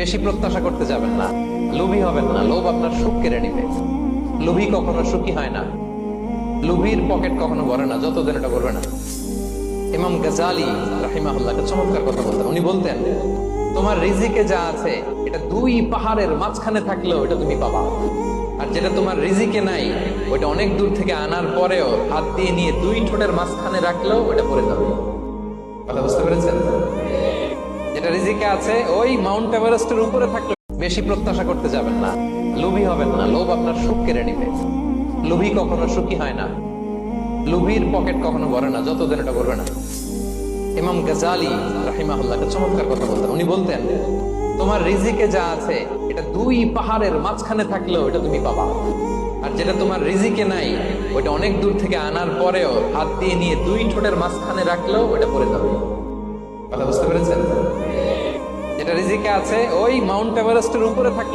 বেশি প্রত্যাশা করতে যাবেন না। লোভী হবেন না। লোভ আপনার সুখ কেড়ে নিবে। লোভী কখনো সুখী হয় না। লোভীর পকেট কখনো ভরে না। যতদিন এটা করবে না। ইমাম গাজালি রাহিমাহুল্লাহকে চমৎকার কথা বলতেন। উনি বলতেন, তোমার রিজিকে যা আছে, এটা দুই পাহাড়ের মাঝখানে থাকলেও এটা তুমি পাবা। আর যেটা তোমার রিজিকে নাই, ওইটা অনেক দূর থেকে আনার পরেও হাত দিয়ে নিয়ে দুই ঠোঁটের মাঝখানে রাখলেও ওটা পড়ে যাবে। রিজিকে আছে ওই মাউন্ট এভারেস্টের উপরে থাকলে বেশি প্রত্যাশা করতে যাবেন না। লোভী হবেন না। লোভ আপনার সুখ কেড়ে নিবে। লোভী কখনো সুখী হয় না। লোভীর পকেট কখনো ভরে না। যতদিন এটা করবে না। ইমাম গাজালি রাহিমাহুল্লাহকে চমৎকার কথা বলতেন। উনি বলতেন, তোমার রিজিকে যা আছে, এটা দুই পাহাড়ের মাঝখানে থাকলেও এটা তুমি পাবা। আর যেটা তোমার রিজিকে নাই ওটা অনেক দূর থেকে আনার পরেও হাত দিয়ে নিয়ে দুই ঠোঁটের মাঝখানে রাখলেও ওটা পড়ে যাবে। রিজিকে আছে ওই মাউন্ট এভারেস্টের উপরে থাকলে